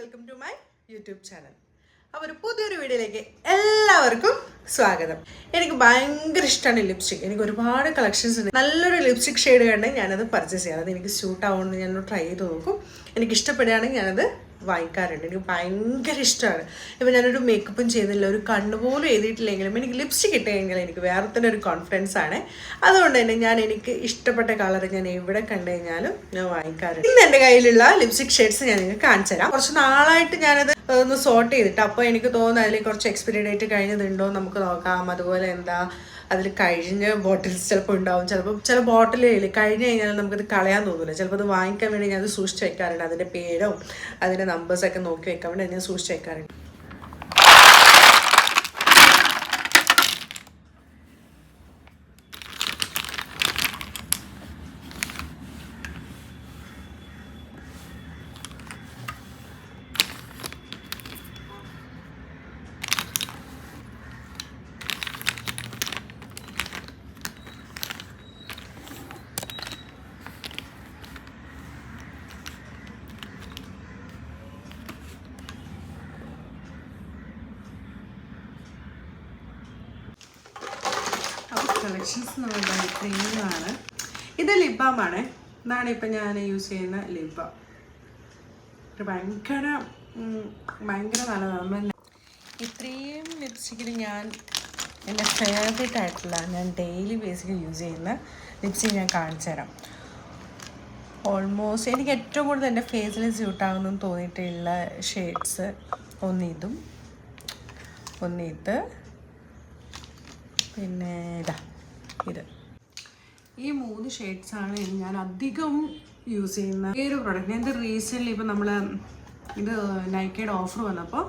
Welcome to my YouTube channel അപ്പോൾ ഒരു പുതിയൊരു വീഡിയോയിലേക്ക് എല്ലാവർക്കും സ്വാഗതം. എനിക്ക് ഭയങ്കര ഇഷ്ടമാണ് ലിപ്സ്റ്റിക് എനിക്ക് ഒരുപാട് കളക്ഷൻസ് ഉണ്ട്. നല്ലൊരു ലിപ്സ്റ്റിക് ഷെയ്ഡ് കണ്ടെങ്കിൽ ഞാനത് പർച്ചേസ് ചെയ്യാം അത് എനിക്ക് സ്യൂട്ട് ആവുമെന്ന് ഞാൻ ട്രൈ ചെയ്ത് നോക്കും. എനിക്ക് ഇഷ്ടപ്പെടുകയാണെങ്കിൽ ഞാനത് വാങ്ങിക്കാറുണ്ട് എനിക്ക് ഭയങ്കര ഇഷ്ടമാണ് ഇപ്പം ഞാനൊരു മേക്കപ്പും ചെയ്യുന്നില്ല. ഒരു കണ്ണ് പോലും എഴുതിയിട്ടില്ലെങ്കിലും എനിക്ക് ലിപ്സ്റ്റിക് കിട്ടിയെങ്കിൽ എനിക്ക് വേറെ തന്നെ ഒരു കോൺഫിഡൻസ് ആണ്. അതുകൊണ്ട് തന്നെ ഞാൻ എനിക്ക് ഇഷ്ടപ്പെട്ട കളർ ഞാൻ എവിടെ കണ്ടു കഴിഞ്ഞാലും ഞാൻ വാങ്ങിക്കാറുണ്ട് ഇന്ന് എന്റെ കയ്യിലുള്ള ലിപ്സ്റ്റിക് ഷെയ്ഡ്സ് ഞാൻ നിങ്ങൾക്ക് കാണിച്ചു തരാം കുറച്ച് നാളായിട്ട് ഞാനത് ഒന്ന് സോർട്ട് ചെയ്തിട്ട്. അപ്പോൾ എനിക്ക് തോന്നുന്നു അതിൽ കുറച്ച് എക്സ്പയറി ഡേറ്റ് കഴിഞ്ഞതുണ്ടോ നമുക്ക് നോക്കാം. അതുപോലെ എന്താ അതിൽ കഴിഞ്ഞ ബോട്ടിൽസ് ചിലപ്പോൾ ഉണ്ടാവും. ചിലപ്പോൾ ചില ബോട്ടിലിൽ കഴിഞ്ഞ് കഴിഞ്ഞാൽ നമുക്കത് കളയാൻ തോന്നില്ല ചിലപ്പോൾ അത് വാങ്ങിക്കാൻ വേണ്ടി ഞാൻ അത് സൂക്ഷിച്ച് വെക്കാറുണ്ട്. അതിന്റെ പേരോ അതിന്റെ നമ്പേഴ്സൊക്കെ നോക്കി വെക്കാൻ വേണ്ടി ഞാൻ സൂക്ഷിച്ച് വെക്കാറുണ്ട്. അപ്പോൾ എന്ന് പറയുന്നത് ക്രീമാണ് ഇത് ലിപ് ബാമാണ് ഇതാണ് ഇപ്പം ഞാൻ യൂസ് ചെയ്യുന്ന ലിബ ഇത് ഭയങ്കര ഭയങ്കര നല്ലതാണ്. ഇത്രയും ലിപ്സ്റ്റിക്കിൽ ഞാൻ എന്റെ ഫേവറേറ്റ് ആയിട്ടുള്ള ഞാൻ ഡെയിലി ബേസിൽ യൂസ് ചെയ്യുന്ന ലിപ്സ്റ്റിക് ഞാൻ കാണിച്ചു തരാം. ഓൾമോസ്റ്റ് എനിക്ക് ഏറ്റവും കൂടുതൽ എന്റെ ഫേസിൽ സ്യൂട്ടാകുന്നു തോന്നിയിട്ടുള്ള ഷെയ്ഡ്സ് ഒന്നിതും ഒന്നിത് പിന്നെ ഇതാ. ഇത്. ഈ മൂന്ന് ഷെയ്ഡ്സ് ആണ് ഞാൻ അധികം യൂസ് ചെയ്യുന്ന ഈ ഒരു പ്രൊഡക്റ്റ് ഞാൻ ഇത് റീസെന്റ്ലി ഇപ്പം നമ്മൾ ഇത് നൈക്കയുടെ ഓഫർ വന്നപ്പോൾ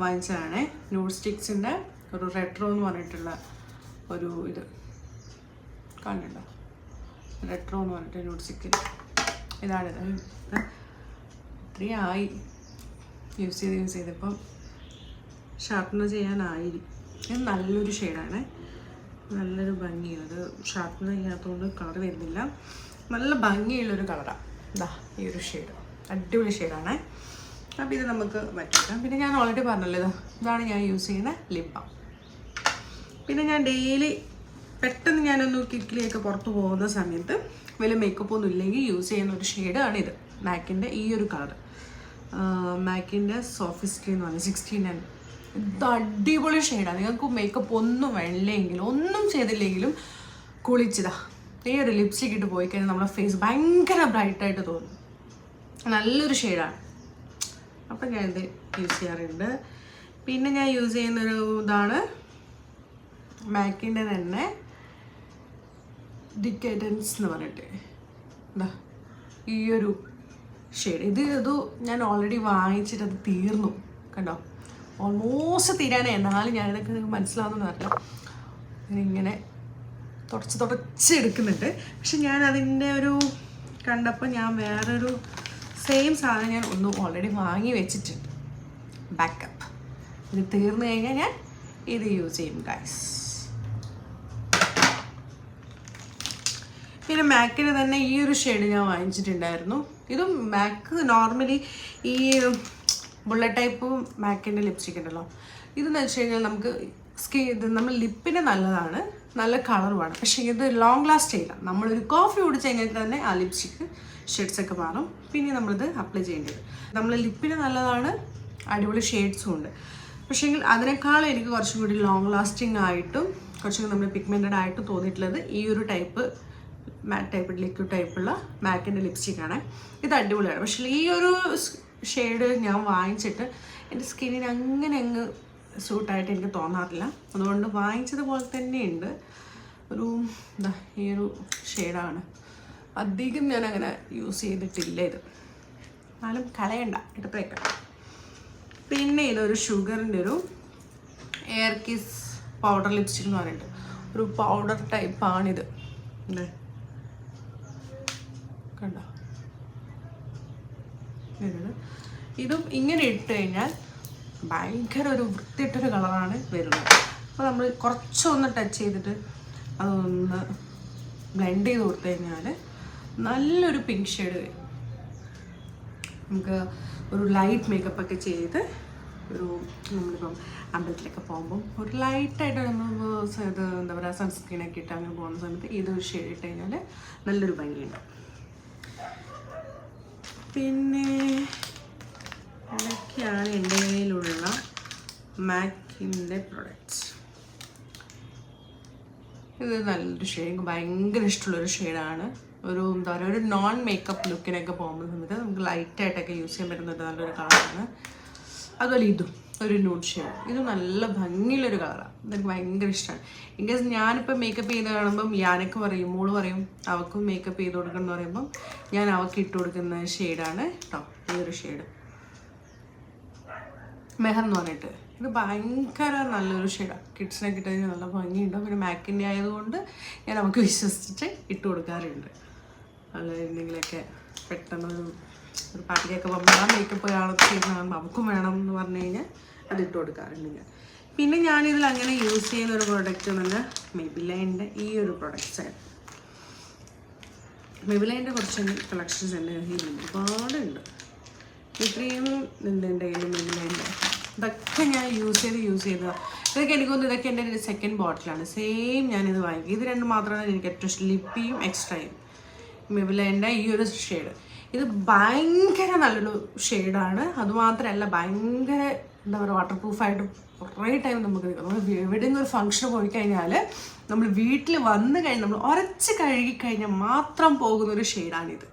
വാങ്ങിച്ചതാണ്. ന്യൂഡ് സ്റ്റിക്സിന്റെ ഒരു റെട്രോ എന്ന് പറഞ്ഞിട്ടുള്ള ഒരു ഇത്. കണ്ടുണ്ടോ റെട്രോ എന്ന് പറഞ്ഞിട്ട് ന്യൂഡ് സ്റ്റിക്കിൽ ഇതാണിത് ഇത്. ഇത്രയും ആയി. യൂസ് ചെയ്ത് യൂസ് ചെയ്തപ്പം ഷാർപ്പനർ ചെയ്യാനായി. ഇത് നല്ലൊരു ഷെയ്ഡാണ് നല്ലൊരു ഭംഗിയാണ് അത് ഷാർപ്പനർ ചെയ്യാത്തതുകൊണ്ട് കളർ വരുന്നില്ല. നല്ല ഭംഗിയുള്ളൊരു കളറാണ് ഇതാ ഈ ഒരു ഷെയ്ഡ് അടിപൊളി ഷെയ്ഡാണ് അപ്പോൾ ഇത് നമുക്ക് പറ്റിക്കാം പിന്നെ ഞാൻ ഓൾറെഡി പറഞ്ഞല്ലോ ഇത് ഇതാണ് ഞാൻ യൂസ് ചെയ്യുന്ന ലിപ് പിന്നെ ഞാൻ ഡെയിലി പെട്ടെന്ന് ഞാനൊന്ന് കിക്കിലിയൊക്കെ പുറത്ത് പോകുന്ന സമയത്ത് വലിയ മേക്കപ്പ് ഒന്നും ഇല്ലെങ്കിൽ യൂസ് ചെയ്യുന്ന ഒരു ഷെയ്ഡാണ് ഇത്. മാക്കിന്റെ ഈ ഒരു കളർ മാക്കിന്റെ സോഫിസ്റ്റി എന്ന് പറഞ്ഞാൽ സിക്സ്റ്റീൻ നയൻ അടിപൊളി ഷെയ്ഡാണ് നിങ്ങൾക്ക് മേക്കപ്പ് ഒന്നും വേണ്ടില്ലെങ്കിലും ഒന്നും ചെയ്തില്ലെങ്കിലും കുളിച്ചതാ. ഈ ഒരു ലിപ്സ്റ്റിക് ഇട്ട് പോയി കഴിഞ്ഞാൽ നമ്മുടെ ഫേസ് ഭയങ്കര ബ്രൈറ്റായിട്ട് തോന്നും. നല്ലൊരു ഷെയ്ഡാണ് അപ്പം ഞാൻ ഇത് യൂസ് ചെയ്യാറുണ്ട്. പിന്നെ ഞാൻ യൂസ് ചെയ്യുന്നൊരു ഇതാണ് മാക്കിന്റെ തന്നെ ഡിക്കേഡൻസ് എന്ന് പറഞ്ഞിട്ട്. എന്താ ഈ ഒരു ഷെയ്ഡ് ഇത് ഇത് ഞാൻ ഓൾറെഡി വാങ്ങിച്ചിട്ട് അത് തീർന്നു. കണ്ടോ? ഓൾമോസ്റ്റ് തീരാനായി. എന്നാലും ഞാനിതൊക്കെ നിങ്ങൾക്ക് മനസ്സിലാവുന്നു പറഞ്ഞു ഇങ്ങനെ തുടച്ച് തുടച്ച് എടുക്കുന്നുണ്ട്. പക്ഷെ ഞാൻ അതിന്റെ ഒരു കണ്ടപ്പോൾ ഞാൻ വേറൊരു സെയിം സാധനം ഞാൻ ഒന്ന് ഓൾറെഡി വാങ്ങി വെച്ചിട്ടുണ്ട്. ബാക്കപ്പ് ഇത് തീർന്നു കഴിഞ്ഞാൽ ഞാൻ ഇത് യൂസ് ചെയ്യും ഗൈസ് പിന്നെ മാക്കിന് തന്നെ ഈ ഒരു ഷെയ്ഡ് ഞാൻ വാങ്ങിച്ചിട്ടുണ്ടായിരുന്നു. ഇതും മാക്ക് നോർമലി ഈ ബുള്ളറ്റ് ടൈപ്പും മാക്കിന്റെ ലിപ്സ്റ്റിക് ഉണ്ടല്ലോ. ഇതെന്ന് വെച്ച് കഴിഞ്ഞാൽ നമുക്ക് സ്കിൻ ഇത് നമ്മൾ ലിപ്പിന് നല്ലതാണ് നല്ല കളറുമാണ് പക്ഷേ ഇത് ലോങ് ലാസ്റ്റ് ചെയ്യില്ല നമ്മളൊരു കോഫി കുടിച്ച് കഴിഞ്ഞാൽ തന്നെ ആ ലിപ്സ്റ്റിക്ക് ഷെയ്ഡ്സ് ഒക്കെ മാറും. പിന്നെ നമ്മളിത് അപ്ലൈ ചെയ്യേണ്ടത്. നമ്മൾ ലിപ്പിന് നല്ലതാണ് അടിപൊളി ഷെയ്ഡ്സും ഉണ്ട്. പക്ഷേങ്കിൽ അതിനേക്കാളും എനിക്ക് കുറച്ചും കൂടി ലോങ് ലാസ്റ്റിംഗ് ആയിട്ടും കുറച്ചും കൂടി നമ്മൾ പിഗ്മെന്റഡ് ആയിട്ട് തോന്നിയിട്ടുള്ളത് ഈ ഒരു ടൈപ്പ് മാറ്റ് ടൈപ്പ് ലിക്വിഡ് ടൈപ്പുള്ള മാക്കിന്റെ ലിപ്സ്റ്റിക്കാണ് ഇത് അടിപൊളിയാണ്. പക്ഷേ ഈ ഒരു ഷെയ്ഡ് ഞാൻ വാങ്ങിച്ചിട്ട് എന്റെ സ്കിന്നിന് അങ്ങനെ അങ്ങ് സൂട്ടായിട്ട് എനിക്ക് തോന്നാറില്ല. അതുകൊണ്ട് വാങ്ങിച്ചതുപോലെ തന്നെയുണ്ട്. ഒരു എന്താ ഈ ഒരു ഷെയ്ഡാണ്. അധികം ഞാൻ അങ്ങനെ യൂസ് ചെയ്തിട്ടില്ല ഇത്. എന്നാലും കളയണ്ട എടുത്തേക്കാം പിന്നെ ഇതൊരു ഷുഗറിന്റെ ഒരു എയർ കിസ് പൗഡർ ലിപ്സ്റ്റിക് എന്ന് പറഞ്ഞിട്ട് ഒരു പൗഡർ ടൈപ്പാണിത്. അല്ലേ കണ്ടോ? ഇതും ഇങ്ങനെ ഇട്ട് കഴിഞ്ഞാൽ ഭയങ്കര ഒരു വൃത്തിയിട്ടൊരു കളറാണ് വരുന്നത്. അപ്പോൾ നമ്മൾ കുറച്ചൊന്ന് ടച്ച് ചെയ്തിട്ട് അതൊന്ന് ബ്ലെൻഡ് ചെയ്ത് കൊടുത്തു കഴിഞ്ഞാൽ നല്ലൊരു പിങ്ക് ഷെയ്ഡ് വരും. നമുക്ക് ഒരു ലൈറ്റ് മേക്കപ്പ് ഒക്കെ ചെയ്ത് ഒരു നമ്മളിപ്പം അമ്പലത്തിലൊക്കെ പോകുമ്പം ഒരു ലൈറ്റായിട്ട് നമ്മൾ ഇത് എന്താ പറയുക സൺസ്ക്രീനൊക്കെ ഇട്ട് അങ്ങനെ പോകുന്ന സമയത്ത് ഇതൊരു ഷെയ്ഡ് ഇട്ട് കഴിഞ്ഞാൽ നല്ലൊരു ഭംഗിയുണ്ട് പിന്നെ ഇതൊക്കെയാണ് എന്റെ കയ്യിലുള്ള മാക്കിന്റെ പ്രൊഡക്റ്റ്സ് ഇത് നല്ലൊരു ഷെയ്ഡ് എനിക്ക് ഭയങ്കര ഇഷ്ടമുള്ളൊരു ഷെയ്ഡാണ് ഒരു എന്താ പറയുക ഒരു നോൺ മേക്കപ്പ് ലുക്കിനൊക്കെ പോകുന്ന സമയത്ത് നമുക്ക് ലൈറ്റായിട്ടൊക്കെ യൂസ് ചെയ്യാൻ പറ്റുന്നത് നല്ലൊരു കളറാണ് അതുപോലെ ഇതും ഒരു ന്യൂഡ് ഷെയ്ഡ് ഇത് നല്ല ഭംഗിയുള്ളൊരു കളറാണ് ഇതെനിക്ക് ഭയങ്കര ഇഷ്ടമാണ് ഇൻകേസ് ഞാനിപ്പോൾ മേക്കപ്പ് ചെയ്ത് കാണുമ്പം ഞാനൊക്കെ പറയും മോൾ പറയും അവൾക്കും മേക്കപ്പ് ചെയ്ത് കൊടുക്കണം എന്ന് പറയുമ്പം ഞാൻ അവൾക്ക് ഇട്ട് കൊടുക്കുന്ന ഷെയ്ഡാണ് കേട്ടോ ഈ ഒരു ഷെയ്ഡ് മെഹർ എന്ന് പറഞ്ഞിട്ട്. ഇത് ഭയങ്കര നല്ലൊരു ഷെയ്ഡാണ് കിഡ്സിനെ കഴിഞ്ഞാൽ നല്ല ഭംഗിയുണ്ട്. പിന്നെ മാക്കിന്റെ ആയതുകൊണ്ട് ഞാൻ നമുക്ക് വിശ്വസിച്ചിട്ട് ഇട്ട് കൊടുക്കാറുണ്ട്. അല്ല എന്തെങ്കിലുമൊക്കെ പെട്ടെന്ന് ഒരു പാർട്ടിയൊക്കെ പോകുമ്പോൾ മേക്കപ്പ് കാണത്ത് നമുക്കും വേണം എന്ന് പറഞ്ഞു കഴിഞ്ഞാൽ അത് ഇട്ട് കൊടുക്കാറുണ്ട് ഞാൻ. പിന്നെ ഞാനിതിൽ അങ്ങനെ യൂസ് ചെയ്യുന്ന ഒരു പ്രോഡക്റ്റ് എന്ന് മെബിലൈന്റെ ഈ ഒരു പ്രൊഡക്റ്റ്സായിരുന്നു മെബിലൈന്റെ കുറച്ച് കളക്ഷൻസ് എന്റെ ഒരുപാടുണ്ട്. ഇത്രയും എന്റെ മെബിലൈന്റെ ഇതൊക്കെ ഞാൻ യൂസ് ചെയ്ത് യൂസ് ചെയ്തതാണ് ഇതൊക്കെ എനിക്ക് തോന്നുന്നു ഇതൊക്കെ എന്റെ ഒരു സെക്കൻഡ് ബോട്ടിലാണ് സെയിം ഞാനിത് വാങ്ങി ഇത് രണ്ട് മാത്രമാണ് എനിക്ക് ഏറ്റവും ഇഷ്ടം. ലിപ്പിയും എക്സ്ട്രയും മെബിലൈന്റെ ഈ ഒരു ഷെയ്ഡ് ഇത് ഭയങ്കര നല്ലൊരു ഷെയ്ഡാണ് അതുമാത്രമല്ല ഭയങ്കര എന്താ പറയുക വാട്ടർ പ്രൂഫായിട്ട് കുറേ ടൈം നമുക്ക് നമ്മൾ എവിടെയെങ്കിലും ഒരു ഫംഗ്ഷൻ പോയി കഴിഞ്ഞാൽ നമ്മൾ വീട്ടിൽ വന്നു കഴിഞ്ഞാൽ നമ്മൾ ഉരച്ച് കഴുകി കഴിഞ്ഞാൽ മാത്രം പോകുന്ന ഒരു ഷെയ്ഡാണിത്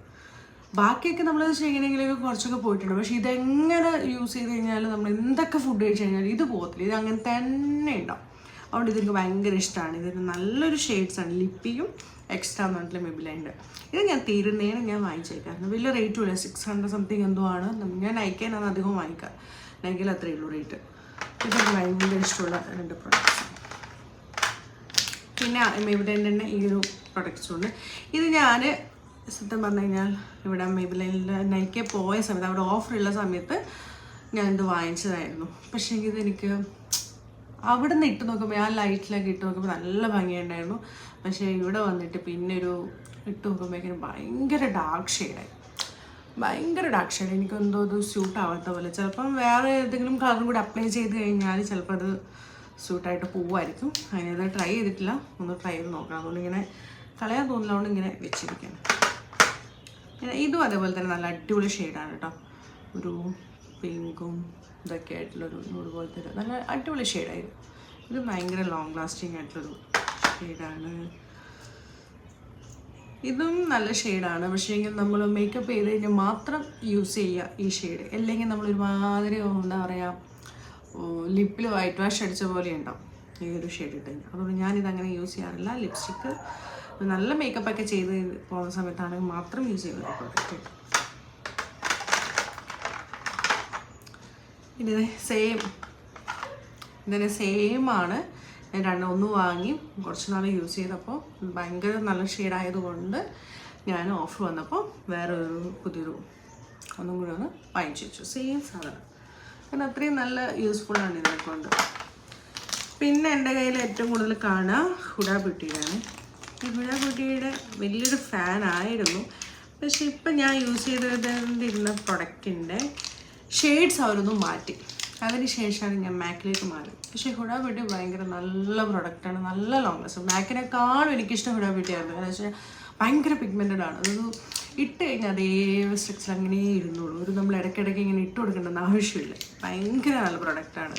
ബാക്കിയൊക്കെ നമ്മൾ ചെയ്യണമെങ്കിലൊക്കെ കുറച്ചൊക്കെ പോയിട്ടുണ്ട്. പക്ഷേ ഇതെങ്ങനെ യൂസ് ചെയ്ത് കഴിഞ്ഞാൽ നമ്മൾ എന്തൊക്കെ ഫുഡ് കഴിച്ച് കഴിഞ്ഞാൽ ഇത് പോകത്തില്ല. ഇത് അങ്ങനെ തന്നെ ഉണ്ടാവും. അതുകൊണ്ട് ഇതെനിക്ക് ഭയങ്കര ഇഷ്ടമാണ് ഇതിന് നല്ലൊരു ഷെയ്ഡ്സാണ് ലിപ്പിയും എക്സ്ട്രാ എന്ന് പറഞ്ഞിട്ടുള്ള മെബിലുണ്ട് ഇത് ഞാൻ തീരുന്നതിന് ഞാൻ വാങ്ങിച്ചേക്കാറുണ്ട് വലിയ റേറ്റും ഇല്ല. സിക്സ് ഹൺഡ്രഡ് സംതിങ് എന്തോ ആണ്. ഞാൻ അയക്കാനാണ് അധികം വാങ്ങിക്കുക അല്ലെങ്കിൽ അത്രയേ ഉള്ളൂ റേറ്റ് ഇതൊക്കെ ഭയങ്കര ഇഷ്ടമുള്ള രണ്ട് പ്രൊഡക്ട്സ് പിന്നെ മെബിലൈന്റെ തന്നെ ഈ ഒരു പ്രൊഡക്റ്റ്സും ഉണ്ട്. ഇത് ഞാൻ സത്യം പറഞ്ഞു കഴിഞ്ഞാൽ ഇവിടെ മെബിലൈനിൽ നൈക്ക പോയ സമയത്ത് അവിടെ ഓഫർ ഉള്ള സമയത്ത് ഞാനിത് വാങ്ങിച്ചതായിരുന്നു. പക്ഷേ ഇത് എനിക്ക് അവിടെ നിന്ന് ഇട്ട് നോക്കുമ്പോൾ ആ ലൈറ്റിലൊക്കെ ഇട്ട് നോക്കുമ്പോൾ നല്ല ഭംഗിയുണ്ടായിരുന്നു. പക്ഷേ ഇവിടെ വന്നിട്ട് പിന്നെ ഒരു ഇട്ട് നോക്കുമ്പോഴേക്കും ഭയങ്കര ഡാർക്ക് ഷെയ്ഡായി ഭയങ്കര ഡാർക്ക് ഷെയ്ഡ് എനിക്ക് എന്തോ അത് സ്യൂട്ട് ആവാത്ത പോലെ. ചിലപ്പം വേറെ ഏതെങ്കിലും കളറും കൂടി അപ്ലൈ ചെയ്ത് കഴിഞ്ഞാൽ ചിലപ്പോൾ അത് സ്യൂട്ടായിട്ട് പോവുമായിരിക്കും അതിനത് ട്രൈ ചെയ്തിട്ടില്ല. ഒന്ന് ട്രൈ ചെയ്ത് നോക്കണം. അതുകൊണ്ട് ഇങ്ങനെ കളയാൻ തോന്നില്ലാണ്ട് ഇങ്ങനെ വെച്ചിരിക്കുകയാണ്. പിന്നെ ഇതും അതേപോലെ തന്നെ നല്ല അടിപൊളി ഷെയ്ഡാണ് കേട്ടോ ഒരു പിങ്കും ഇതൊക്കെ ആയിട്ടുള്ളൊരു നൂറ് പോലത്തെ ഒരു നല്ല അടിപൊളി ഷെയ്ഡായിരുന്നു ഇത് ഭയങ്കര ലോങ് ലാസ്റ്റിംഗ് ആയിട്ടുള്ളൊരു ഷെയ്ഡാണ് ഇതും നല്ല ഷെയ്ഡാണ് പക്ഷേ എങ്കിൽ നമ്മൾ മേക്കപ്പ് ചെയ്ത് കഴിഞ്ഞാൽ മാത്രം യൂസ് ചെയ്യുക ഈ ഷെയ്ഡ് അല്ലെങ്കിൽ നമ്മൾ ഒരുമാതിരി എന്താ പറയുക ലിപ്പിൽ വൈറ്റ് വാഷ് അടിച്ച പോലെ ഉണ്ടാവും ഈ ഒരു ഷെയ്ഡ് ഇട്ട് അതുകൊണ്ട് ഞാനിതങ്ങനെ യൂസ് ചെയ്യാറില്ല. ലിപ്സ്റ്റിക്ക് നല്ല മേക്കപ്പ് ഒക്കെ ചെയ്ത് പോകുന്ന സമയത്താണെങ്കിൽ മാത്രം യൂസ് ചെയ്യുന്ന പ്രൊഡക്റ്റ് ഇത് സെയിം ഇതിന് സെയിം ആണ്. ഞാൻ രണ്ട് ഒന്ന് വാങ്ങി കുറച്ച് നാൾ യൂസ് ചെയ്തപ്പോൾ ഭയങ്കര നല്ല ഷെയ്ഡായതുകൊണ്ട് ഞാൻ ഓഫർ വന്നപ്പോൾ വേറെ ഒരു പുതിയൊരു ഒന്നും കൂടി ഒന്ന് വാങ്ങിച്ചു വെച്ചു. സെയിം സാധനം. കാരണം അത്രയും നല്ല യൂസ്ഫുള്ളാണ് ഇതിനെ കൊണ്ട്. പിന്നെ എന്റെ കയ്യിൽ ഏറ്റവും കൂടുതൽ കാണുക ഹുഡ ബ്യൂട്ടിയുടെയാണ് ഈ കുട്ടിയുടെ വലിയൊരു ഫാൻ ആയിരുന്നു. പക്ഷെ ഇപ്പം ഞാൻ യൂസ് ചെയ്തിരുന്ന പ്രൊഡക്റ്റിന്റെ ഷെയ്ഡ്സ് അവരൊന്നും മാറ്റി. അതിന് ശേഷമാണ് ഞാൻ മാക്കിലേക്ക് മാറി. പക്ഷേ ഹുഡ ബ്യൂട്ടി ഭയങ്കര നല്ല പ്രൊഡക്റ്റാണ് നല്ല ലോങ് ലാസ്റ്റ് മാക്കിനെക്കാളും എനിക്കിഷ്ടം ഹുഡ ബ്യൂട്ടി ആയിരുന്നു. കാരണം വെച്ചാൽ ഭയങ്കര പിഗ്മെന്റഡ് ആണ്. അതൊരു ഇട്ട് കഴിഞ്ഞാൽ അതേ സ്ട്രക്ചർ അങ്ങനെ ഇരുന്നുള്ളൂ ഒരു നമ്മൾ ഇടയ്ക്കിടയ്ക്ക് ഇങ്ങനെ ഇട്ട് കൊടുക്കേണ്ടെന്ന് ആവശ്യമില്ല. ഭയങ്കര നല്ല പ്രൊഡക്റ്റാണ്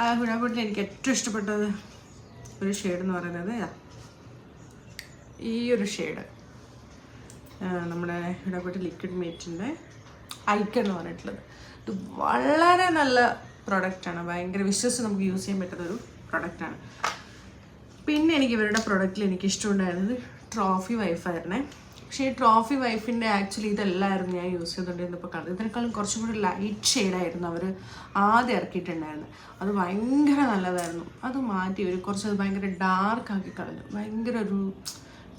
ആ ഹുഡ ബ്യൂട്ടിൽ എനിക്ക് ഏറ്റവും ഇഷ്ടപ്പെട്ടത് ഒരു ഷെയ്ഡ് എന്ന് പറയുന്നത്. ഈ ഒരു ഷെയ്ഡ് നമ്മുടെ ഇവിടെ പോയിട്ട് ലിക്വിഡ് മേറ്റിന്റെ ഐക്കൺ എന്ന് പറഞ്ഞിട്ടുള്ളത്. ഇത് വളരെ നല്ല പ്രൊഡക്റ്റാണ് ഭയങ്കര വിശ്വസിച്ച് നമുക്ക് യൂസ് ചെയ്യാൻ പറ്റുന്ന ഒരു പ്രൊഡക്റ്റാണ് പിന്നെ എനിക്ക് ഇവരുടെ പ്രൊഡക്റ്റിൽ എനിക്ക് ഇഷ്ടമുണ്ടായിരുന്നത് ട്രോഫി വൈഫായിരുന്നേ പക്ഷേ ഈ ട്രോഫി വൈഫിന്റെ ആക്ച്വലി ഇതല്ലായിരുന്നു ഞാൻ യൂസ് ചെയ്തുകൊണ്ടിരുന്നപ്പോൾ കണ്ടത് ഇതിനേക്കാളും കുറച്ചും കൂടി ലൈറ്റ് ഷെയ്ഡായിരുന്നു അവർ ആദ്യം ഇറക്കിയിട്ടുണ്ടായിരുന്നത് അത് ഭയങ്കര നല്ലതായിരുന്നു. അത് മാറ്റി ഒരു കുറച്ച് ഭയങ്കര ഡാർക്ക് ആക്കി കളഞ്ഞു. ഭയങ്കര ഒരു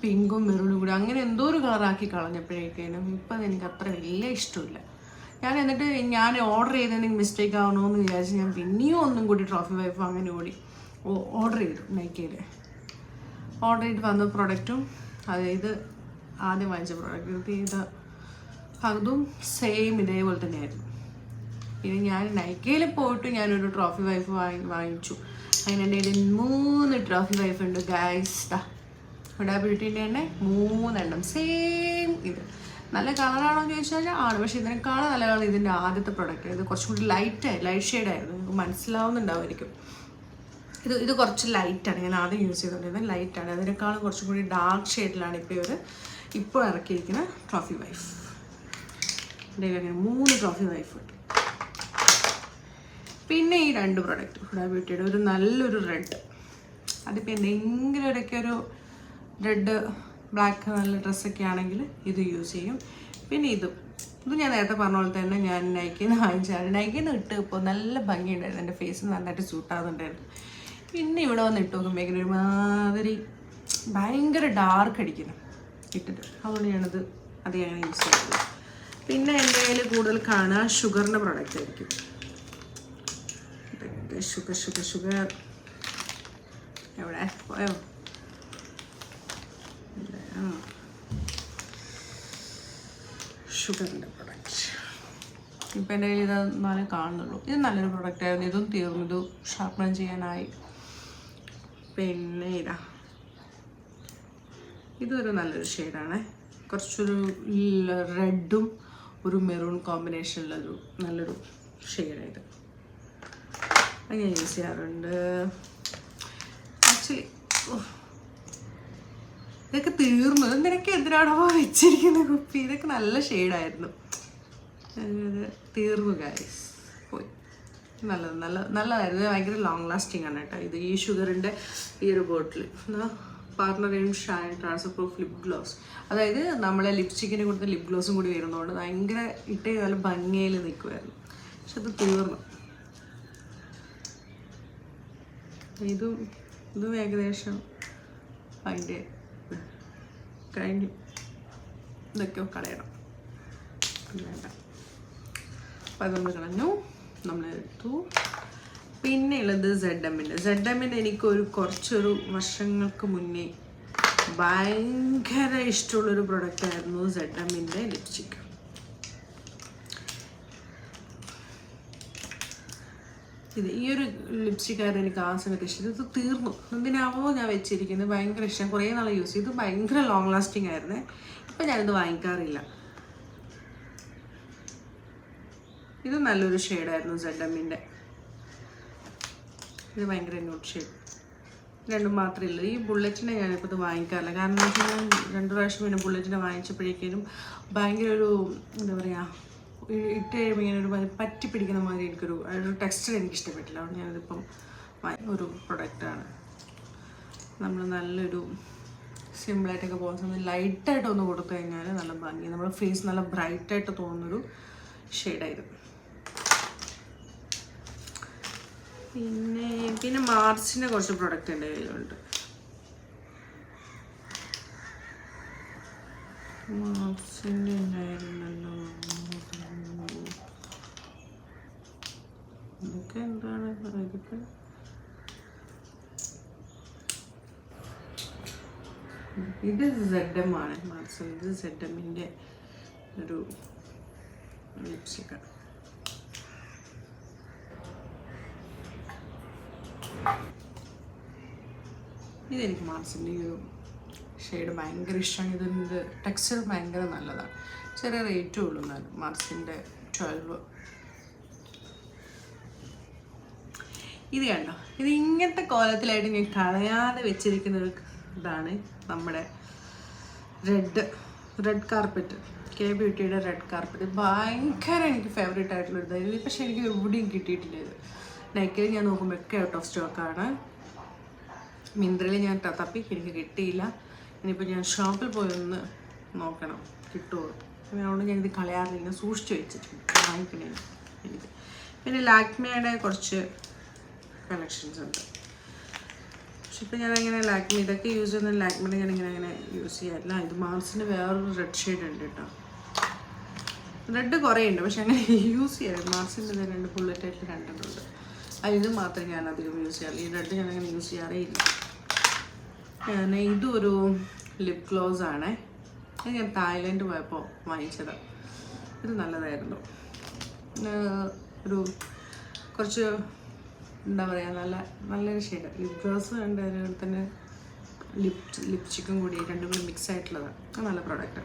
പിങ്കും മെറൂണും കൂടി അങ്ങനെ എന്തോ ഒരു കളറാക്കി കളഞ്ഞപ്പോഴേക്കേനും ഇപ്പം എനിക്ക് അത്ര വലിയ ഇഷ്ടമില്ല. ഞാൻ എന്നിട്ട് ഞാൻ ഓർഡർ ചെയ്തതിന് മിസ്റ്റേക്ക് ആവണോ എന്ന് വിചാരിച്ച് ഞാൻ പിന്നെയും ഒന്നും കൂടി ട്രോഫി വൈഫ് അങ്ങനെ ഓടി. ഓർഡർ ചെയ്തു നൈക്കയിൽ ഓർഡർ ചെയ്ത് വന്ന പ്രൊഡക്റ്റും അതായത് ആദ്യം വാങ്ങിച്ച പ്രൊഡക്റ്റ് ഇത് അതും സെയിം ഇതേപോലെ തന്നെയായിരുന്നു. പിന്നെ ഞാൻ നൈക്കയിൽ പോയിട്ട് ഞാനൊരു ട്രോഫി വൈഫ് വാങ്ങി വാങ്ങിച്ചു. കയ്യിൽ മൂന്ന് ട്രോഫി വൈഫ് ഉണ്ട് ദാ ഹുഡ ബ്യൂട്ടീന്റെ തന്നെ മൂന്നെണ്ണം. സെയിം ഇത്. നല്ല കളറാണോ എന്ന് ചോദിച്ചാൽ ആണ്. പക്ഷേ ഇതിനേക്കാളും നല്ല കളർ ഇതിന്റെ ആദ്യത്തെ പ്രൊഡക്റ്റ് ഇത് കുറച്ചും കൂടി ലൈറ്റ് ലൈറ്റ് ഷെയ്ഡ് ആയിരുന്നു. നിങ്ങൾക്ക് മനസ്സിലാവുന്നുണ്ടാവുമായിരിക്കും. ഇത് ഇത് കുറച്ച് ലൈറ്റാണ് ഞാൻ ആദ്യം യൂസ് ചെയ്തുകൊണ്ടിരുന്നത് ലൈറ്റാണ് അതിനേക്കാളും കുറച്ചും കൂടി ഡാർക്ക് ഷെയ്ഡിലാണ് ഇപ്പോൾ ഇവർ ഇപ്പോൾ ഇറക്കിയിരിക്കുന്ന ട്രോഫി വൈഫ് എന്റെ അങ്ങനെ മൂന്ന് ട്രോഫി വൈഫ് ഉണ്ട്. പിന്നെ ഈ രണ്ട് പ്രൊഡക്റ്റ് ഹുഡ ബ്യൂട്ടിയുടെ ഒരു നല്ലൊരു റെഡ് അതിപ്പോൾ എന്തെങ്കിലും ഒരു റെഡ് ബ്ലാക്ക് നല്ല ഡ്രസ്സൊക്കെ ആണെങ്കിൽ ഇത് യൂസ് ചെയ്യും. പിന്നെ ഇതും. ഇത് ഞാൻ നേരത്തെ പറഞ്ഞ പോലെ തന്നെ ഞാൻ നൈക്കിന്ന് വാങ്ങിച്ചാണ് നൈക്കിന്ന് ഇട്ട് ഇപ്പോൾ നല്ല ഭംഗിയുണ്ടായിരുന്നു. എന്റെ ഫേസ് നന്നായിട്ട് സൂട്ടാകുന്നുണ്ടായിരുന്നു പിന്നെ ഇവിടെ വന്ന് ഇട്ട് നോക്കുമ്പോഴേക്കും ഒരുമാതിരി ഭയങ്കര ഡാർക്ക് അടിക്കുന്നു. ഇട്ടിട്ട്. അതുകൊണ്ട് ഞാനത് അധികം അങ്ങനെ യൂസ് ചെയ്യുന്നത്. പിന്നെ എന്റെ കയ്യിൽ കൂടുതൽ കാണുക ഷുഗറിന്റെ പ്രൊഡക്റ്റ് ആയിരിക്കും. Sugar sugar sugar. എവിടെ? പോയോ. ഷുഗറിന്റെ പ്രൊഡക്റ്റ് ഇപ്പം എന്റെ കയ്യിൽ ഇതെന്നാലും കാണുന്നുള്ളൂ. ഇത് നല്ലൊരു പ്രൊഡക്റ്റ് ആയിരുന്നു. ഇതും തീർന്നു. ഇത് ഷാർപ്പൺ ചെയ്യാനായി. പിന്നെ ഇതാ. ഇതൊരു നല്ലൊരു ഷെയ്ഡാണ് കുറച്ചൊരു റെഡും ഒരു മെറൂൺ കോമ്പിനേഷനിലൊരു നല്ലൊരു ഷെയ്ഡാണ് ഇത്. അത് ഞാൻ യൂസ് ചെയ്യാറുണ്ട്. ആക്ച്വലി ഇതൊക്കെ തീർന്നു. നിനക്ക് എന്തിനാണോ വെച്ചിരിക്കുന്ന കുപ്പി? ഇതൊക്കെ നല്ല ഷെയ്ഡായിരുന്നു. തീർന്നു ഗൈസ് പോയി. നല്ലത് നല്ല നല്ലതായിരുന്നു. ഭയങ്കര ലോങ് ലാസ്റ്റിംഗ് ആണ് കേട്ടോ. ഇത് ഈ ഷുഗറിന്റെ ഈ ഒരു bottle partner in shine transfer proof lip gloss അതായത് നമ്മളെ ലിപ്സ്റ്റിക്കിന് കൊടുത്ത ലിപ് ഗ്ലോസും കൂടി വരുന്നതുകൊണ്ട് ഭയങ്കര ഇട്ടേ നല്ല ഭംഗിയിൽ നിൽക്കുമായിരുന്നു പക്ഷെ അത് തീർന്നു. ഇതും ഇതും ഏകദേശം അതിന്റെ കഴിഞ്ഞു ഇതൊക്കെ കളയണം വേണ്ട അപ്പം അത് നമ്മൾ കളഞ്ഞു. നമ്മൾ എടുത്തു. പിന്നെ ഉള്ളത് സെഡ് എമ്മിന്റെ സെഡ് എമ്മിന്റെ എനിക്കൊരു കുറച്ചൊരു വർഷങ്ങൾക്ക് മുന്നേ ഭയങ്കര ഇഷ്ടമുള്ളൊരു പ്രൊഡക്റ്റായിരുന്നു സെഡ് എമ്മിന്റെ ലിപ്സ്റ്റിക് ഇത് ഈ ഒരു ലിപ്സ്റ്റിക് ആയിരുന്നു എനിക്ക് ആ സമയത്ത് ഇഷ്ടം. ഇത് തീർന്നു. എന്തിനാവോ ഞാൻ വെച്ചിരിക്കുന്നത് ഭയങ്കര ഇഷ്ടം. കുറേ നാൾ യൂസ് ചെയ്തു. ഭയങ്കര ലോങ് ലാസ്റ്റിംഗ് ആയിരുന്നേ. ഇപ്പം ഞാനിത് വാങ്ങിക്കാറില്ല. ഇത് നല്ലൊരു ഷെയ്ഡായിരുന്നു സെഡ് എമ്മിന്റെ ഇത് ഭയങ്കര ന്യൂട്ട് ഷെയ്ഡ് രണ്ടും മാത്രമേ ഉള്ളൂ. ഈ ബുള്ളറ്റിനെ ഞാനിപ്പോൾ ഇത് വാങ്ങിക്കാറില്ല. കാരണം എന്ന് വെച്ചാൽ രണ്ട് പ്രാവശ്യം പിന്നെ ബുള്ളറ്റിനെ വാങ്ങിച്ചപ്പോഴേക്കും ഭയങ്കര ഒരു എന്താ പറയുക ഇട്ട് കഴിയുമ്പോൾ ഇങ്ങനെ ഒരു പറ്റി പിടിക്കുന്ന മാതിരി എനിക്കൊരു അതിനൊരു ടെക്സ്റ്റർ എനിക്ക് ഇഷ്ടപ്പെട്ടില്ല അതുകൊണ്ട് ഞാനിതിപ്പം ഒരു പ്രൊഡക്റ്റാണ് നമ്മൾ നല്ലൊരു സിമ്പിളായിട്ടൊക്കെ പോകുന്ന സമയത്ത് ലൈറ്റായിട്ട് ഒന്ന് കൊടുത്തു കഴിഞ്ഞാൽ നല്ല ഭംഗി. നമ്മുടെ ഫേസ് നല്ല ബ്രൈറ്റായിട്ട് തോന്നുന്നൊരു ഷെയ്ഡായിരുന്നു പിന്നെ പിന്നെ മാർച്ചിന്റെ കുറച്ച് പ്രൊഡക്റ്റ് എന്റെ കയ്യിലുണ്ട്. മാർച്ചിന്റെ ഉണ്ടായിരുന്നല്ലോ ഇതൊക്കെ എന്താണ്? ഇതൊക്കെ. ഇത് സെഡ് എം ആണ്. മാർച്ചിൽ ഇത് സെഡ് എമ്മിന്റെ ഒരു ലിപ്സ്റ്റിക്കാണ് ഇതെനിക്ക് മാർസിന്റെ ഈ ഒരു ഷെയ്ഡ് ഭയങ്കര ഇഷ്ടമാണ്. ഇതിന്റെ ടെക്സ്ചർ ഭയങ്കര നല്ലതാണ്. ചെറിയ റേറ്റും ഉള്ളൂ മാർസിന്റെ ട്വൽവ് ഇത് കണ്ടോ? ഇത് ഇങ്ങനത്തെ കോലത്തിലായിട്ട് ഞാൻ കളയാതെ വെച്ചിരിക്കുന്ന ഒരു ഇതാണ് നമ്മുടെ റെഡ് റെഡ് കാർപ്പറ്റ് കെ ബ്യൂട്ടിയുടെ റെഡ് കാർപ്പറ്റ് ഭയങ്കര എനിക്ക് ഫേവറേറ്റ് ആയിട്ടുള്ള ഒരു ഇതായിരുന്നു ഇത്. പക്ഷേ എനിക്ക് എവിടെയും കിട്ടിയിട്ടില്ല ഇത്. നൈക്കിൽ ഞാൻ നോക്കുമ്പോൾ ഒക്കെ ഔട്ട് ഓഫ് സ്റ്റോക്കാണ് മിന്ത്രയിൽ ഞാൻ തപ്പി എനിക്ക് കിട്ടിയില്ല. ഇനിയിപ്പോൾ ഞാൻ ഷോപ്പിൽ പോയി ഒന്ന് നോക്കണം. കിട്ടുമോ അതുകൊണ്ട് ഞാനിത് കളയാറില്ല. സൂക്ഷിച്ച് വെച്ചിട്ടുണ്ട്. വാങ്ങിക്കണേ എനിക്ക്. പിന്നെ ലാക്മിയുടെ കുറച്ച് കളക്ഷൻസ് ഉണ്ട്. പക്ഷെ ഇപ്പം ഞാനങ്ങനെ ലാക്മി ഇതൊക്കെ യൂസ് ചെയ്യുന്ന ലാക്മിയുടെ ഞാൻ ഇങ്ങനെ അങ്ങനെ യൂസ് ചെയ്യാറില്ല. ഇത് മാർസിന്റെ വേറൊരു റെഡ് ഷെയ്ഡ് ഉണ്ട് കേട്ടോ റെഡ് കുറേ ഉണ്ട് പക്ഷെ അങ്ങനെ യൂസ് ചെയ്യാറില്ല. മാർസിന്റെ രണ്ട് ബുള്ളറ്റ് ആയിട്ട് കണ്ടിട്ടുണ്ട് അത് ഇത് മാത്രമേ ഞാൻ അധികം യൂസ് ചെയ്യാറില്ല. ഈ റെഡ് ഞാൻ അങ്ങനെ യൂസ് ചെയ്യാറേ ഇല്ല ഞാൻ ഇതൊരു ലിപ് ഗ്ലോസ് ആണ്. അത് ഞാൻ തായ്ലൻഡ് പോയപ്പോൾ വാങ്ങിച്ചത്. ഇത് നല്ലതായിരുന്നു. ഒരു കുറച്ച് എന്താ പറയുക നല്ല നല്ലൊരു ഷെയ്ഡ് ലിപ് ഗ്ലോസ് ഉണ്ട് അതുപോലെ തന്നെ ലിപ് ലിപ്സ്റ്റിക്കും കൂടി രണ്ടും കൂടി മിക്സ് ആയിട്ടുള്ളതാണ് നല്ല പ്രോഡക്റ്റ്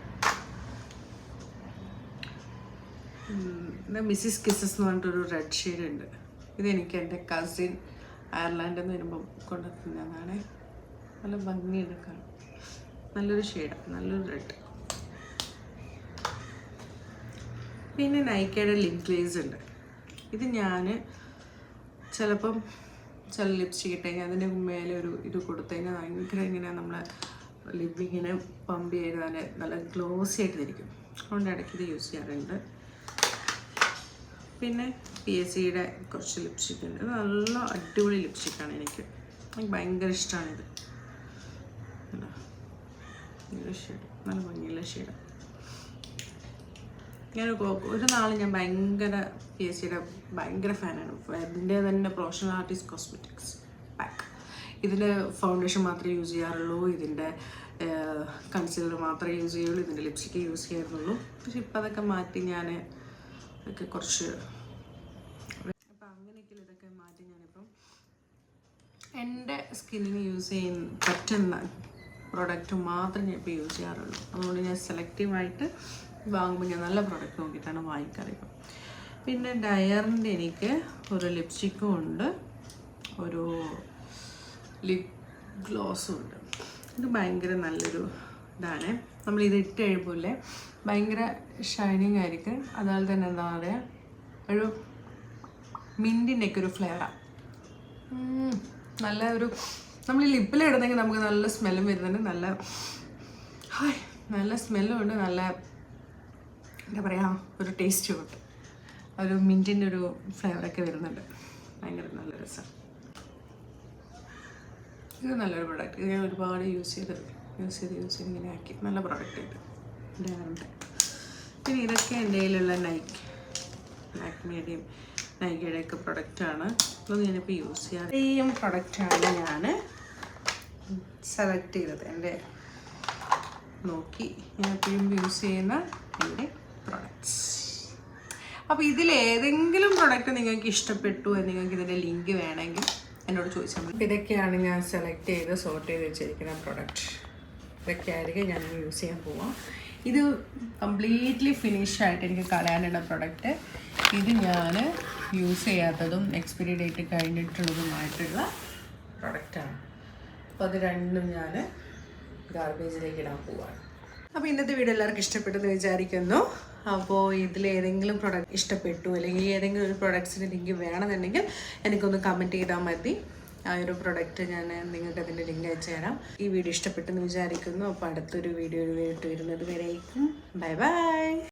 മിസ്സിസ് കിസസ് എന്ന് പറഞ്ഞിട്ടൊരു റെഡ് ഷെയ്ഡ് ഉണ്ട്. ഇതെനിക്ക് എന്റെ കസിൻ അയർലാൻഡിൽ നിന്ന് വരുമ്പം കൊണ്ടുവന്നതാണ്. നല്ല ഭംഗിയുണ്ട് എടുക്കാൻ നല്ലൊരു ഷെയ്ഡാണ് നല്ലൊരു റെഡ് പിന്നെ നൈക്കയുടെ ലിപ് ഗ്ലേസ് ഉണ്ട്. ഇത് ഞാൻ ചിലപ്പം ചില ലിപ്സ്റ്റിക് ഇട്ടെങ്കിൽ അതിന്റെ മേലെ ഒരു ഇത് കൊടുത്തു കഴിഞ്ഞാൽ ഭയങ്കര ഇങ്ങനെ നമ്മളെ ലിപ് ഇങ്ങനെ പമ്പ് ചെയ്താൽ നല്ല ഗ്ലോസി ആയിട്ട് ഇരിക്കും. അതുകൊണ്ട് ഇടയ്ക്ക് ഇത് യൂസ് ചെയ്യാറുണ്ട്. പിന്നെ പി എസ് സിയുടെ കുറച്ച് ലിപ്സ്റ്റിക് ഉണ്ട്. നല്ല അടിപൊളി ലിപ്സ്റ്റിക്കാണ് എനിക്ക്. എനിക്ക് ഭയങ്കര ഇഷ്ടമാണിത്? നല്ല ഷെയ്ഡ് നല്ല ഭംഗിയുള്ള ഷെയ്ഡ് ഞാൻ ഒരു നാൾ ഞാൻ ഭയങ്കര പി എസ് സിയുടെ ഭയങ്കര ഫാനാണ് ഇതിന്റെ തന്നെ പ്രൊഫഷണൽ ആർട്ടിസ്റ്റ് കോസ്മെറ്റിക്സ് പാക്ക് ഇതിന്റെ ഫൗണ്ടേഷൻ മാത്രമേ യൂസ് ചെയ്യാറുള്ളൂ. ഇതിന്റെ കൺസീലർ മാത്രമേ യൂസ് ചെയ്യുള്ളൂ. ഇതിന്റെ ലിപ്സ്റ്റിക്ക് യൂസ് ചെയ്യാറുള്ളൂ. പക്ഷെ ഇപ്പം അതൊക്കെ മാറ്റി ഞാൻ ഒക്കെ കുറച്ച് അപ്പം അങ്ങനെയൊക്കെ ഇതൊക്കെ മാറ്റി ഞാനിപ്പം എന്റെ സ്കിന്നിന് യൂസ് ചെയ്യുന്ന പറ്റുന്ന പ്രോഡക്റ്റ് മാത്രമേ ഞാൻ ഇപ്പോൾ യൂസ് ചെയ്യാറുള്ളൂ. അതുകൊണ്ട് ഞാൻ സെലക്റ്റീവായിട്ട് വാങ്ങുമ്പോൾ ഞാൻ നല്ല പ്രൊഡക്റ്റ് നോക്കിയിട്ടാണ് വാങ്ങിക്കാറ് ഇപ്പം. പിന്നെ ഡയറിന്റെ എനിക്ക് ഒരു ലിപ്സ്റ്റിക്കും ഉണ്ട്. ഒരു ലിപ് ഗ്ലോസും ഉണ്ട്. ഇത് ഭയങ്കര നല്ലൊരു ഇതാണ്. നമ്മൾ ഇത് ഇട്ട് കഴിയുമ്പോഴേ ഭയങ്കര ഷൈനിങ് ആയിരിക്കും. അതുപോലെ തന്നെ എന്താ പറയുക ഒരു മിന്റിന്റെ ഒക്കെ ഒരു ഫ്ലേവറാണ് നല്ല ഒരു നമ്മൾ ഈ ലിപ്പിലിടുന്നെങ്കിൽ നമുക്ക് നല്ല സ്മെല്ലും വരുന്നുണ്ട്. നല്ല ഹായ് നല്ല സ്മെല്ലും ഉണ്ട്. നല്ല എന്താ പറയുക ഒരു ടേസ്റ്റ് ഉണ്ട്. ഒരു മിന്റിന്റെ ഒരു ഫ്ലേവറൊക്കെ വരുന്നുണ്ട്. ഭയങ്കര നല്ല രസം. ഇത് നല്ലൊരു പ്രൊഡക്റ്റ് ഇത് ഞാൻ ഒരുപാട് യൂസ് ചെയ്ത് യൂസ് ചെയ്ത് യൂസ് ചെയ്ത് ഇങ്ങനെ ആക്കി. നല്ല പ്രൊഡക്റ്റ് ഇത് ഇതാണ് പിന്നെ ഇതൊക്കെ എന്റെ കയ്യിലുള്ള നൈക്ക് ലാക്മേഡിയം നൈക്കയുടെ ഒക്കെ പ്രൊഡക്റ്റാണ് അപ്പോൾ ഞാനിപ്പോൾ യൂസ് ചെയ്യാറ് ഇത്രയും പ്രൊഡക്റ്റാണ് ഞാൻ സെലക്ട് ചെയ്തത്. എന്റെ നോക്കി. ഞാൻ എപ്പോഴും യൂസ് ചെയ്യുന്ന എന്റെ പ്രൊഡക്ട്സ് അപ്പോൾ ഇതിൽ ഏതെങ്കിലും പ്രൊഡക്റ്റ് നിങ്ങൾക്ക് ഇഷ്ടപ്പെട്ടു നിങ്ങൾക്ക് ഇതിന്റെ ലിങ്ക് വേണമെങ്കിൽ എന്നോട് ചോദിച്ചാൽ മതി. ഇതൊക്കെയാണ് ഞാൻ സെലക്ട് ചെയ്ത് സോർട്ട് ചെയ്ത് വെച്ചിരിക്കുന്ന പ്രൊഡക്റ്റ് ഇതൊക്കെയായിരിക്കും ഞാൻ യൂസ് ചെയ്യാൻ പോവാം. ഇത് കംപ്ലീറ്റ്ലി ഫിനിഷ് ആയിട്ട് എനിക്ക് കളയാനുള്ള പ്രൊഡക്റ്റ് ഇത് ഞാൻ യൂസ് ചെയ്യാത്തതും എക്സ്പയറി ഡേറ്റ് കഴിഞ്ഞിട്ടുള്ളതുമായിട്ടുള്ള പ്രൊഡക്റ്റാണ് അപ്പോൾ അത് രണ്ടും ഞാൻ ഗാർബേജിലേക്ക് ഇടാൻ പോവാണ്. അപ്പോൾ ഇന്നത്തെ വീഡിയോ എല്ലാവർക്കും ഇഷ്ടപ്പെട്ടെന്ന് വിചാരിക്കുന്നു. അപ്പോൾ ഇതിൽ ഏതെങ്കിലും പ്രൊഡക്റ്റ് ഇഷ്ടപ്പെട്ടു അല്ലെങ്കിൽ ഏതെങ്കിലും ഒരു പ്രൊഡക്ട്സിന് ലിങ്ക് വേണമെന്നുണ്ടെങ്കിൽ എനിക്കൊന്ന് കമന്റ് ചെയ്താൽ മതി. ആ ഒരു പ്രൊഡക്റ്റ് ഞാൻ നിങ്ങൾക്ക് അതിന്റെ ലിങ്ക് അയച്ചു തരാം. ഈ വീഡിയോ ഇഷ്ടപ്പെട്ടെന്ന് വിചാരിക്കുന്നു. അപ്പോൾ അടുത്തൊരു വീഡിയോ ആയിട്ട് വരുന്നത് വരേക്കും. Bye bye